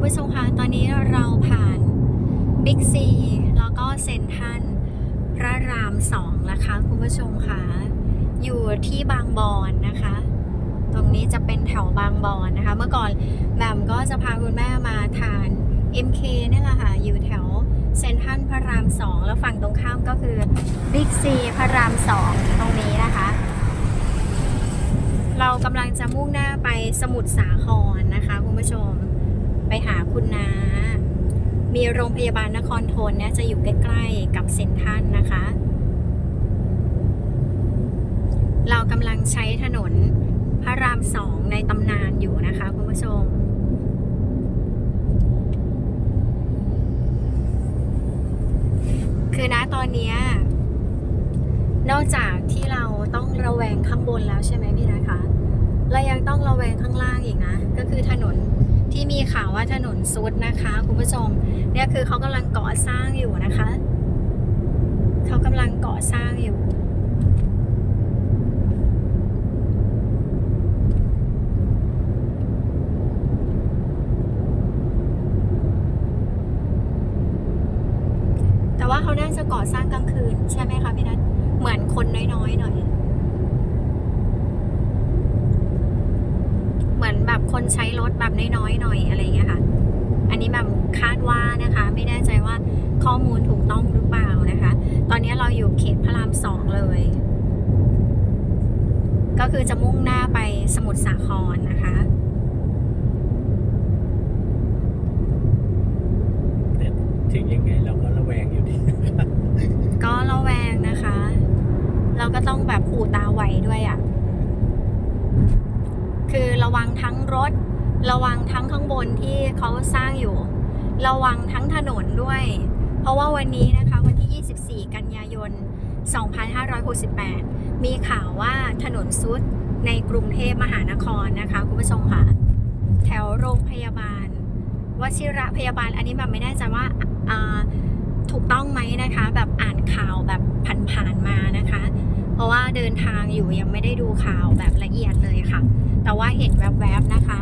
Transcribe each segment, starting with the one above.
คุณผู้ชมคะตอนนี้เราผ่านบิ๊กซีแล้วก็เซนทรัลพระรามสองนะคะคุณผู้ชมคะอยู่ที่บางบอนนะคะ ตรงนี้จะเป็นแถวบางบอนนะคะ เมื่อก่อนแหม่มก็จะพาคุณแม่มาทาน MK นี่แหละค่ะ อยู่แถวเซนทรัลพระรามสองแล้วฝั่งตรงข้ามก็คือบิ๊กซีพระรามสองตรงนี้นะคะ เรากำลังจะมุ่งหน้าไปสมุทรสาครนะคะคุณผู้ชม ไปหาคุณนา มีโรงพยาบาลนครทนเนี่ยจะอยู่ใกล้ๆกับเซ็นทรัลนะคะ เรากำลังใช้ถนนพระรามสองในตำนานอยู่นะคะคุณผู้ชมคือนะตอนนี้นอกจากที่เราต้องระแวงข้างบนแล้วใช่ไหมพี่นะคะ เรายังต้องระแวงข้างล่างอีกนะ ก็คือถนนที่มีข่าวว่า ถนนซุดนะคะ คุณผู้ชม เนี่ยคือเขากำลังก่อสร้างอยู่นะคะ เขากำลังก่อสร้างอยู่แต่ว่าเขาน่าจะก่อสร้างกลางคืน ใช่ไหมคะพี่นัทเหมือนคนน้อยๆหน่อย เห มือนแบบคนใช้รถแบบน้อยๆหน่อยอะไรอย่างเงี้ยค่ะ อันนี้แบบคาดว่านะคะ ไม่แน่ใจว่าข้อมูลถูกต้องหรือเปล่านะคะ ตอนนี้เราอยู่เขตพระรามสองเลย ก็คือจะมุ่งหน้าไปสมุทรสาครนะคะแต่ถึงยังไงเราก็ระแวงอยู่ดี ก็ระแวงนะคะ เราก็ต้องแบบหูตาไวด้วยอะ่ะ คือระวังทั้งรถ ระวังทั้งข้างบนที่เขาสร้างอยู่ ระวังทั้งถนนด้วย เพราะว่าวันนี้นะคะวันที่ 24 กันยายน 2568 มีข่าวว่าถนนซุดในกรุงเทพมหานครนะคะคุณผู้ชมค่ะ แถวโรงพยาบาลวชิระพยาบาลอันนี้แบบไม่แน่ใจว่าอ่าถูกต้องไหมนะคะ แบบอ่านข่าวแบบผ่านๆมานะคะ เพราะว่าเดินทางอยู่ยังไม่ได้ดูข่าวแบบละเอียดเลยค่ะ แต่ว่าเห็นแวบๆนะคะ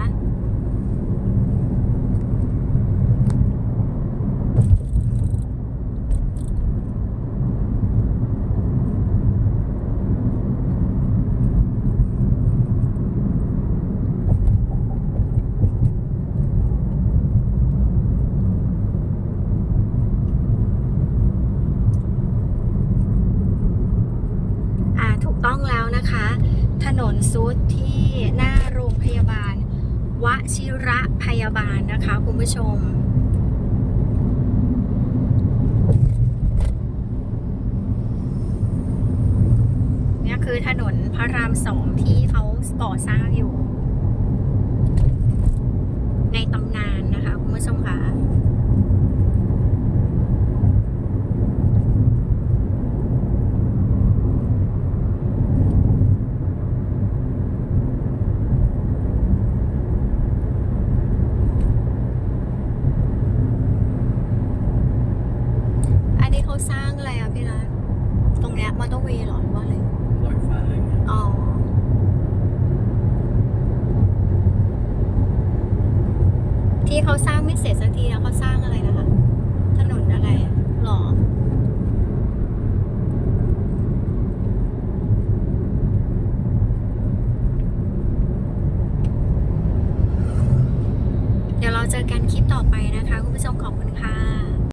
อ่าถูกต้องแล้วนะคะ ถนนซุดที่หน้าโรงพยาบาล วชิระพยาบาลนะคะ คุณผู้ชม เนี่ยคือถนนพระรามสองที่เขาก่อสร้างอยู่ ในตำนานนะคะ คุณผู้ชมค่ะ อันนี้เขาสร้าง อะไรอะพี่รัตตรงเนี้ยมอเตอร์เวย์เหรอหรือว่าอะไรลอยฟ้าอย่างเงี้ยอ๋อที่เขาสร้างไม่เสร็จสักทีแล้วเขาสร้างอะไรนะคะ ถนนอะไรอะหรอเดี๋ยวเราเจอกันคลิปต่อไปนะคะ คุณผู้ชมขอบคุณค่ะ